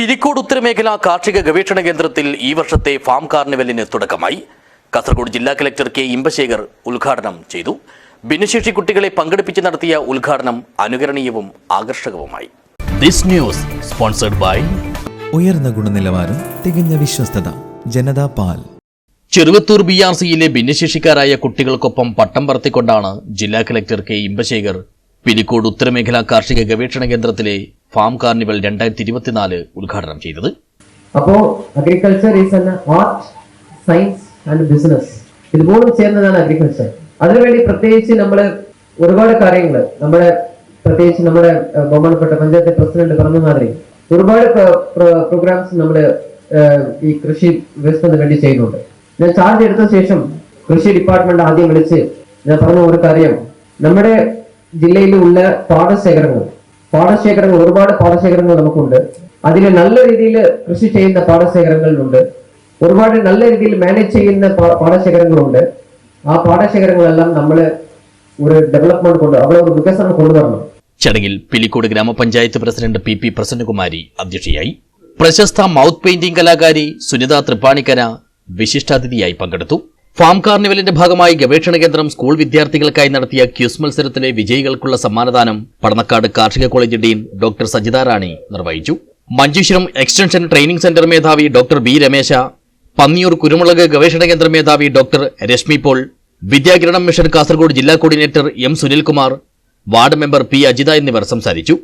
പിലിക്കോട് ഉത്തരമേഖല കാർഷിക ഗവേഷണ കേന്ദ്രത്തിൽ ഈ വർഷത്തെ ഫാം കാർണിവലിന് തുടക്കമായി. കാസർഗോഡ് ജില്ലാ കലക്ടർ കെ ഇമ്പശേഖർ ഉദ്ഘാടനം ചെയ്തു. ഭിന്നശേഷി കുട്ടികളെ പങ്കെടുപ്പിച്ച് നടത്തിയ ഉദ്ഘാടനം അനുകരണീയവും ആകർഷകവുമായി. ദിസ് ന്യൂസ് സ്പോൺസർഡ് ബൈ ഉയർന്ന ഗുണനിലവാരം തികഞ്ഞ വിശ്വസ്തത ജനതാ പാൽ. ചെറുവത്തൂർ ബി ആർ സിയിലെ ഭിന്നശേഷിക്കാരായ കുട്ടികൾക്കൊപ്പം പട്ടം പറത്തിക്കൊണ്ടാണ് ജില്ലാ കലക്ടർ കെ ഇമ്പശേഖർ പിരിക്കോട് ഉത്തരമേഖല കാർഷിക ഗവേഷണ കേന്ദ്രത്തിലെ ഫാം കാർണിവൽ രണ്ടായിരത്തി ഇരുപത്തിനാല് ഉദ്ഘാടനം ചെയ്തത്. അപ്പോ agriculture is art science and business ഇത് മൂന്നും ചേർന്നതാണ് അഗ്രികൾച്ചർ അതിനുവേണ്ടി പ്രത്യേകിച്ച് നമ്മൾ ഒരുപാട് കാര്യങ്ങൾ നമ്മുടെ പ്രത്യേകിച്ച് നമ്മുടെ ബഹുമാനപ്പെട്ട പഞ്ചായത്ത് പ്രസിഡന്റ് പറഞ്ഞ മാതിരി ഒരുപാട് പ്രോഗ്രാംസ് നമ്മൾ ഈ കൃഷി വികസനത്തിന് വേണ്ടി ചെയ്യുന്നുണ്ട്. ഞാൻ ചാർജ് എടുത്ത ശേഷം കൃഷി ഡിപ്പാർട്ട്മെന്റ് ആദ്യം വിളിച്ച് ഞാൻ പറഞ്ഞ ഒരു കാര്യം നമ്മുടെ ജില്ലയിലുള്ള പാടശേഖരങ്ങൾ പാടശേഖരങ്ങൾ ഒരുപാട് പാടശേഖരങ്ങൾ നമുക്കുണ്ട്. അതിൽ നല്ല രീതിയിൽ കൃഷി ചെയ്യുന്ന പാടശേഖരങ്ങളുണ്ട്. ഒരുപാട് നല്ല രീതിയിൽ മാനേജ് ചെയ്യുന്ന പാടശേഖരങ്ങളുണ്ട്. ആ പാടശേഖരങ്ങളെല്ലാം നമ്മൾ ഒരു ഡെവലപ്മെന്റ് കൊണ്ട് അവിടെ ഒരു വികസനം കൊണ്ടുവരണം. ചടങ്ങിൽ പിലിക്കോട് ഗ്രാമപഞ്ചായത്ത് പ്രസിഡന്റ് പി പി പ്രസന്നകുമാരി അധ്യക്ഷയായി. പ്രശസ്ത മൗത്ത് പെയിന്റിംഗ് കലാകാരി സുനിത തൃപ്പാണിക്കര വിശിഷ്ടാതിഥിയായി പങ്കെടുത്തു. ഫാം കാർണിവലിന്റെ ഭാഗമായി ഗവേഷണ കേന്ദ്രം സ്കൂൾ വിദ്യാർത്ഥികൾക്കായി നടത്തിയ ക്യൂസ് മത്സരത്തിലെ വിജയികൾക്കുള്ള സമ്മാനദാനം പടന്നക്കാട് കാർഷിക college dean doctor Sajitha Rani നിർവഹിച്ചു. മഞ്ചേശ്വരം എക്സ്റ്റൻഷൻ ട്രെയിനിംഗ് സെന്റർ മേധാവി ഡോക്ടർ ബി രമേശ പന്നിയൂർ കുരുമുളക് ഗവേഷണ കേന്ദ്ര മേധാവി doctor Rashmi Paul Vidyakiranam mission Kasaragod ജില്ലാ coordinator M Sunilkumar ward member P Ajitha എന്നിവർ സംസാരിച്ചു.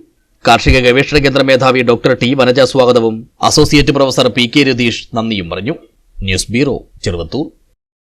കാർഷിക ഗവേഷണ കേന്ദ്ര മേധാവി ഡോക്ടർ ടി വനജ സ്വാഗതവും associate professor P K Ratheesh നന്ദിയും പറഞ്ഞു. News bureau Cheruvathur.